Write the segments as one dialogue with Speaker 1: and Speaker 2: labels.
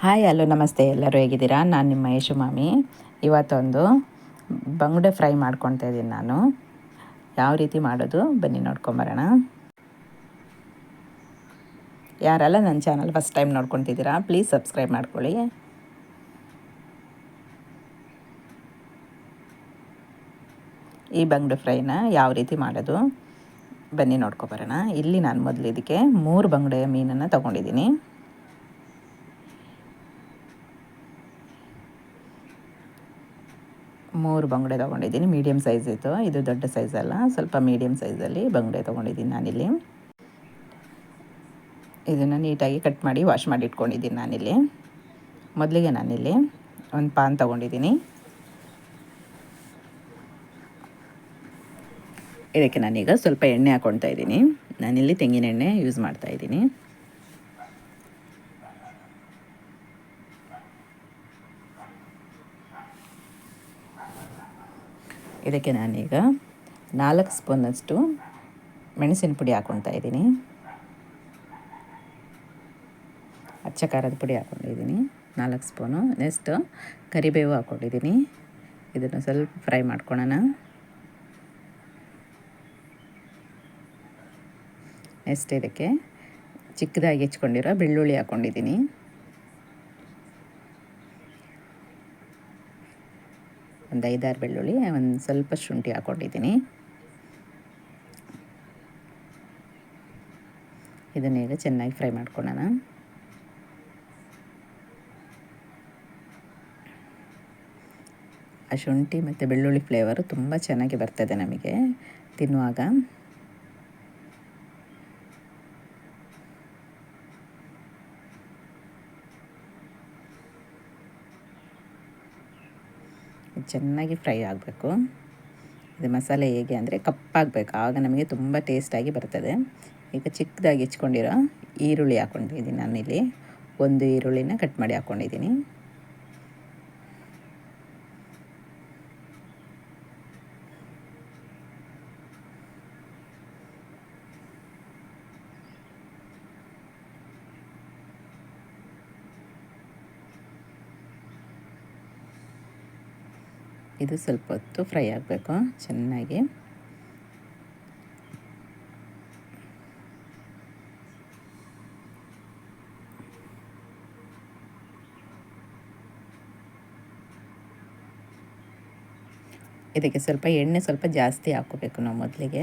Speaker 1: Hi hello ನಮಸ್ತೆ. ಎಲ್ಲರೂ ಹೇಗಿದ್ದೀರಾ? ನಾನು ನಿಮ್ಮ ಯೇಶು ಮಾಮಿ ಇವತ್ತೊಂದು ಬಂಗುಡೆ ಫ್ರೈ ಮಾಡ್ಕೊತಾ ಇದ್ದೀನಿ ನಾನು. ಯಾವ ರೀತಿ ಮಾಡೋದು? ಬನ್ನಿ ನೋಡ್ಕೊಂಬರೋಣ ಯಾರೆಲ್ಲ ನನ್ನ ಚಾನಲ್ ಫಸ್ಟ್ ಟೈಮ್ ನೋಡ್ಕೊತಿದ್ದೀರಾ ಪ್ಲೀಸ್ ಸಬ್ಸ್ಕ್ರೈಬ್ ಮಾಡ್ಕೊಳ್ಳಿ. ಈ ಬಂಗುಡೆ ಫ್ರೈನ ಯಾವ ರೀತಿ ಮಾಡೋದು? ಬನ್ನಿ ನೋಡ್ಕೊಬರೋಣ ಇಲ್ಲಿ ನಾನು ಮೊದಲು ಇದಕ್ಕೆ ಮೂರು ಬಂಗುಡೆಯ ಮೀನನ್ನು ತೊಗೊಂಡಿದ್ದೀನಿ. ಮೂರು ಬಂಗುಡೆ ತೊಗೊಂಡಿದ್ದೀನಿ. ಮೀಡಿಯಮ್ ಸೈಜ್ ಇತ್ತು. ಇದು ದೊಡ್ಡ ಸೈಜ್ ಅಲ್ಲ. ಸ್ವಲ್ಪ ಮೀಡಿಯಮ್ ಸೈಜಲ್ಲಿ ಬಂಗಡೆ ತೊಗೊಂಡಿದ್ದೀನಿ ನಾನಿಲ್ಲಿ. ಇದನ್ನು ನೀಟಾಗಿ ಕಟ್ ಮಾಡಿ, ವಾಶ್ ಮಾಡಿ ಇಟ್ಕೊಂಡಿದ್ದೀನಿ ನಾನಿಲ್ಲಿ. ಮೊದಲಿಗೆ ನಾನಿಲ್ಲಿ ಒಂದು ಪಾನ್ ತೊಗೊಂಡಿದ್ದೀನಿ. ಇದಕ್ಕೆ ನಾನೀಗ ಸ್ವಲ್ಪ ಎಣ್ಣೆ ಹಾಕ್ಕೊಳ್ತಾ ಇದ್ದೀನಿ. ನಾನಿಲ್ಲಿ ತೆಂಗಿನ ಎಣ್ಣೆ ಯೂಸ್ ಮಾಡ್ತಾ ಇದ್ದೀನಿ. ಇದಕ್ಕೆ ನಾನೀಗ ನಾಲ್ಕು ಸ್ಪೂನಷ್ಟು ಮೆಣಸಿನ ಪುಡಿ ಹಾಕ್ಕೊಳ್ತಾ ಇದ್ದೀನಿ. ಅಚ್ಚ ಖಾರದ ಪುಡಿ ಹಾಕ್ಕೊಂಡಿದ್ದೀನಿ. ನಾಲ್ಕು ಸ್ಪೂನು. ನೆಕ್ಸ್ಟ್ ಕರಿಬೇವು ಹಾಕ್ಕೊಂಡಿದ್ದೀನಿ. ಇದನ್ನು ಸ್ವಲ್ಪ ಫ್ರೈ ಮಾಡ್ಕೊಳ್ಳೋಣ ನೆಕ್ಸ್ಟ್ ಇದಕ್ಕೆ ಚಿಕ್ಕದಾಗಿ ಹೆಚ್ಕೊಂಡಿರೋ ಬೆಳ್ಳುಳ್ಳಿ ಹಾಕ್ಕೊಂಡಿದ್ದೀನಿ. ಒಂದು ಐದಾರು ಬೆಳ್ಳುಳ್ಳಿ, ಒಂದು ಸ್ವಲ್ಪ ಶುಂಠಿ ಹಾಕ್ಕೊಂಡಿದ್ದೀನಿ. ಇದನ್ನೀಗ ಚೆನ್ನಾಗಿ ಫ್ರೈ ಮಾಡ್ಕೊಳ್ಳೋಣ. ಆ ಶುಂಠಿ ಮತ್ತು ಬೆಳ್ಳುಳ್ಳಿ ಫ್ಲೇವರು ತುಂಬ ಚೆನ್ನಾಗಿ ಬರ್ತದೆ ನಮಗೆ. ತಿನ್ನುವಾಗ. ಚೆನ್ನಾಗಿ ಫ್ರೈ ಆಗಬೇಕು. ಇದು ಮಸಾಲೆ ಹೇಗೆ ಅಂದರೆ ಕಪ್ಪಾಗಬೇಕು. ಆಗ ನಮಗೆ ತುಂಬ ಟೇಸ್ಟಾಗಿ ಬರ್ತದೆ. ಈಗ ಚಿಕ್ಕದಾಗಿ ಹೆಚ್ಕೊಂಡಿರೋ ಈರುಳ್ಳಿ ಹಾಕ್ಕೊಂಡಿದ್ದೀನಿ ನಾನಿಲ್ಲಿ. ಒಂದು ಈರುಳ್ಳಿನ ಕಟ್ ಮಾಡಿ ಹಾಕ್ಕೊಂಡಿದ್ದೀನಿ ಇದು ಸ್ವಲ್ಪ ಹೊತ್ತು ಫ್ರೈ ಆಗಬೇಕು. ಚೆನ್ನಾಗಿ. ಇದಕ್ಕೆ ಸ್ವಲ್ಪ ಎಣ್ಣೆ ಸ್ವಲ್ಪ ಜಾಸ್ತಿ ಹಾಕೋಬೇಕು ನಾವು ಮೊದಲಿಗೆ.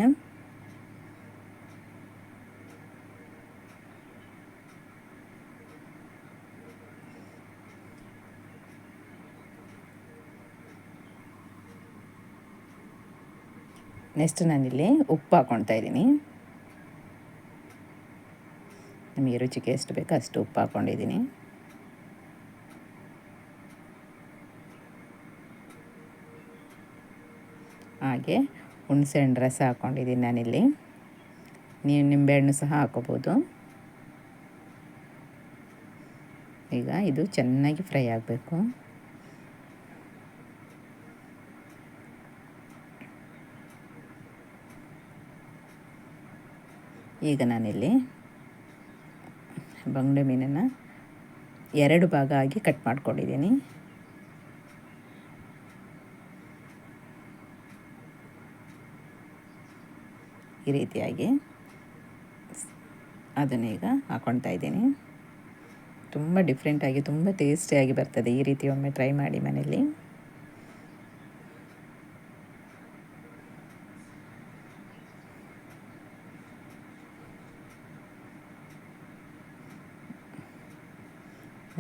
Speaker 1: ನೆಕ್ಸ್ಟ್ ನಾನಿಲ್ಲಿ ಉಪ್ಪು ಹಾಕ್ಕೊಳ್ತಾ ಇದ್ದೀನಿ. ನಮಗೆ ರುಚಿಗೆ ಎಷ್ಟು ಬೇಕೋ ಅಷ್ಟು ಉಪ್ಪು ಹಾಕ್ಕೊಂಡಿದ್ದೀನಿ ಹಾಗೆ ಹುಣಸೆಹಣ್ಣು ರಸ ಹಾಕ್ಕೊಂಡಿದ್ದೀನಿ ನಾನಿಲ್ಲಿ. ನೀವು ನಿಂಬೆಹಣ್ಣು ಸಹ ಹಾಕೋಬೋದು. ಈಗ ಇದು ಚೆನ್ನಾಗಿ ಫ್ರೈ ಆಗಬೇಕು. ಈಗ ನಾನಿಲ್ಲಿ ಬಂಗಡೆ ಮೀನನ್ನು ಎರಡು ಭಾಗ ಆಗಿ ಕಟ್ ಮಾಡ್ಕೊಂಡಿದ್ದೀನಿ. ಈ ರೀತಿಯಾಗಿ ಅದನ್ನೀಗ ಹಾಕ್ಕೊಳ್ತಾ ಇದ್ದೀನಿ. ತುಂಬ ಡಿಫ್ರೆಂಟಾಗಿ ತುಂಬ ಟೇಸ್ಟಿಯಾಗಿ ಬರ್ತದೆ ಈ ರೀತಿ ಒಮ್ಮೆ ಟ್ರೈ ಮಾಡಿ ಮನೆಯಲ್ಲಿ.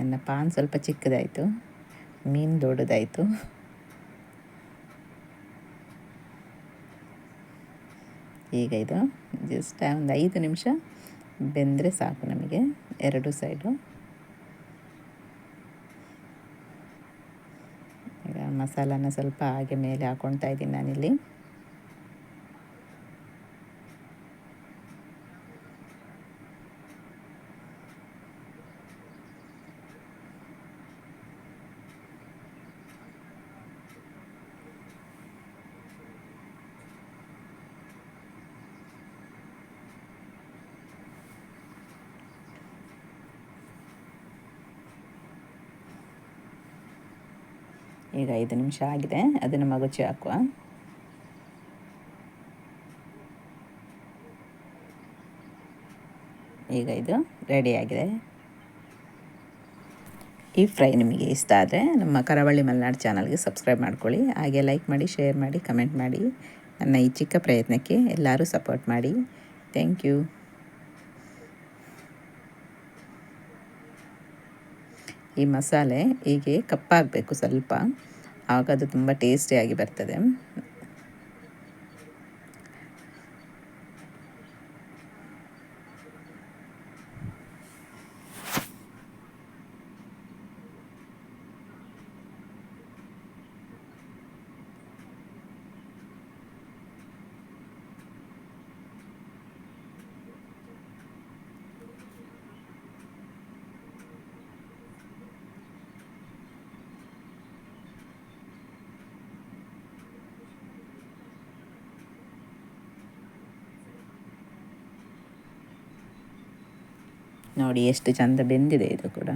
Speaker 1: ನನ್ನ ಪಾನ್ ಸ್ವಲ್ಪ ಚಿಕ್ಕದಾಯಿತು. ಮೀನು ದೊಡ್ಡದಾಯಿತು. ಈಗ ಇದು ಜಸ್ಟ್ ಒಂದು ಐದು ನಿಮಿಷ ಬೆಂದರೆ ಸಾಕು ನಮಗೆ ಎರಡು ಸೈಡು ಈಗ ಮಸಾಲಾನ ಸ್ವಲ್ಪ ಹಾಗೆ ಮೇಲೆ ಹಾಕ್ಕೊಳ್ತಾ ಇದ್ದೀನಿ ನಾನಿಲ್ಲಿ. ಈಗ ಐದು ನಿಮಿಷ ಆಗಿದೆ. ಅದನ್ನು ಮಗುಚಿ ಹಾಕುವ. ಈಗ ಇದು ರೆಡಿಯಾಗಿದೆ ಈ ಫ್ರೈ ನಿಮಗೆ ಇಷ್ಟ ಆದರೆ ನಮ್ಮ ಕರಾವಳಿ ಮಲೆನಾಡು ಚಾನಲ್ಗೆ ಸಬ್ಸ್ಕ್ರೈಬ್ ಮಾಡ್ಕೊಳ್ಳಿ. ಹಾಗೆ ಲೈಕ್ ಮಾಡಿ ಶೇರ್ ಮಾಡಿ ಕಮೆಂಟ್ ಮಾಡಿ. ನನ್ನ ಈ ಚಿಕ್ಕ ಪ್ರಯತ್ನಕ್ಕೆ ಎಲ್ಲರೂ ಸಪೋರ್ಟ್ ಮಾಡಿ. ಥ್ಯಾಂಕ್ ಯು ಈ ಮಸಾಲೆ ಹೀಗೆ ಕಪ್ಪಾಗಬೇಕು ಸ್ವಲ್ಪ. ಆಗ ಅದು ತುಂಬ ಟೇಸ್ಟಿಯಾಗಿ ಬರ್ತದೆ. ನೋಡಿ ಎಷ್ಟು ಚಂದ ಬೆಂದಿದೆ ಇದು ಕೂಡ.